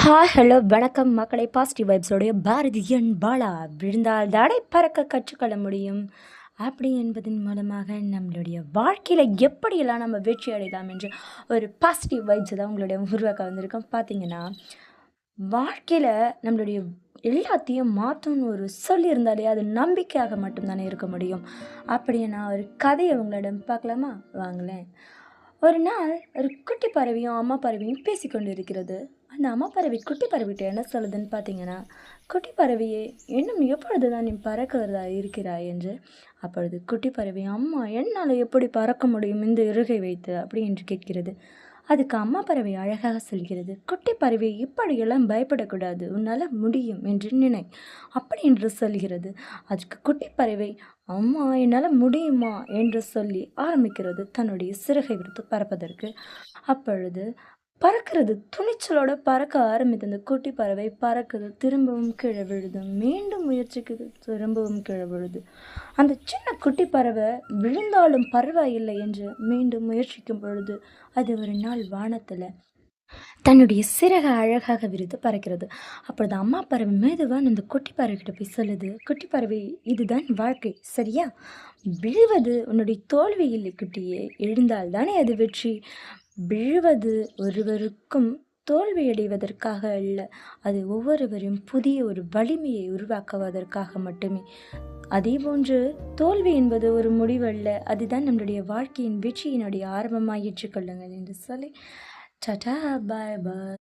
Hi hello வணக்கம் மக்களை. Positive வைப்ஸோடைய பாரதியன் பாலா. விழுந்தால் தாடை பறக்க கற்றுக்கொள்ள முடியும்? அப்படி என்பதன் மூலமாக நம்மளுடைய வாழ்க்கையில் எப்படியெல்லாம் நம்ம வெற்றி அடையலாம் என்று ஒரு பாசிட்டிவ் வைப்ஸ் தான் உங்களுடைய உருவாக்க வந்திருக்கோம். பார்த்தீங்கன்னா வாழ்க்கையில் நம்மளுடைய எல்லாத்தையும் மாற்றணும்னு ஒரு சொல்லியிருந்தாலே அது நம்பிக்கையாக மட்டும்தானே இருக்க முடியும். அப்படியே நான் ஒரு கதையை உங்களிடம் பார்க்கலாமா? வாங்களேன். ஒரு நாள் ஒரு குட்டி பறவையும் அம்மா பறவையும் பேசிக்கொண்டு இருக்கிறது அந்த அம்மா பறவை குட்டி பறவைகிட்ட என்ன சொல்லுதுன்னு பார்த்தீங்கன்னா குட்டி பறவையே இன்னும் எப்பொழுது தான் நீ பறக்கிறதா இருக்கிறாய் என்று. அப்பொழுது குட்டி பறவை அம்மா என்னால் எப்படி பறக்க முடியும் இந்த இறுகை வைத்து? அப்படி என்று கேட்கிறது. அதுக்கு அம்மா பறவை அழகாக சொல்கிறது குட்டி பறவை இப்படியெல்லாம் பயப்படக்கூடாது உன்னால் முடியும் என்று நினை. அப்படி என்று சொல்கிறது. அதுக்கு குட்டி பறவை அம்மா என்னால் முடியுமா? என்று சொல்லி ஆரம்பிக்கிறது தன்னுடைய சிறகை விடுத்து பறப்பதற்கு. அப்பொழுது பறக்கிறது. துணிச்சலோட பறக்க ஆரம்பித்த அந்த குட்டி பறவை பறக்குது. திரும்பவும் கீழே விழுது. மீண்டும் முயற்சிக்குது திரும்பவும் கீழே விழுது. அந்த சின்ன குட்டி பறவை விழுந்தாலும் பரவாயில்லை என்று மீண்டும் முயற்சிக்கும் பொழுது அது ஒரு நாள் வானத்தில் தன்னுடைய சிறக அழகாக விரித்து பறக்கிறது. அப்பொழுது அம்மா பறவை மெதுவாக அந்த குட்டி பறவைகிட்ட போய் சொல்லுது குட்டி பறவை இதுதான் வாழ்க்கை சரியா? விழுவது உன்னுடைய தோல்வி இல்லை குட்டியே. எழுந்தால் தானே அது வெற்றி. விழுவது ஒருவருக்கும் தோல்வியடைவதற்காக அல்ல. அது ஒவ்வொருவரையும் புதிய ஒரு வலிமையை உருவாக்குவதற்காக மட்டுமே. அதேபோன்று தோல்வி என்பது ஒரு முடிவல்ல. அதுதான் நம்மளுடைய வாழ்க்கையின் வெற்றியினுடைய ஆரம்பமாக ஏற்றுக்கொள்ளுங்கள் என்று சொல்லி டடா பாய் பாய்.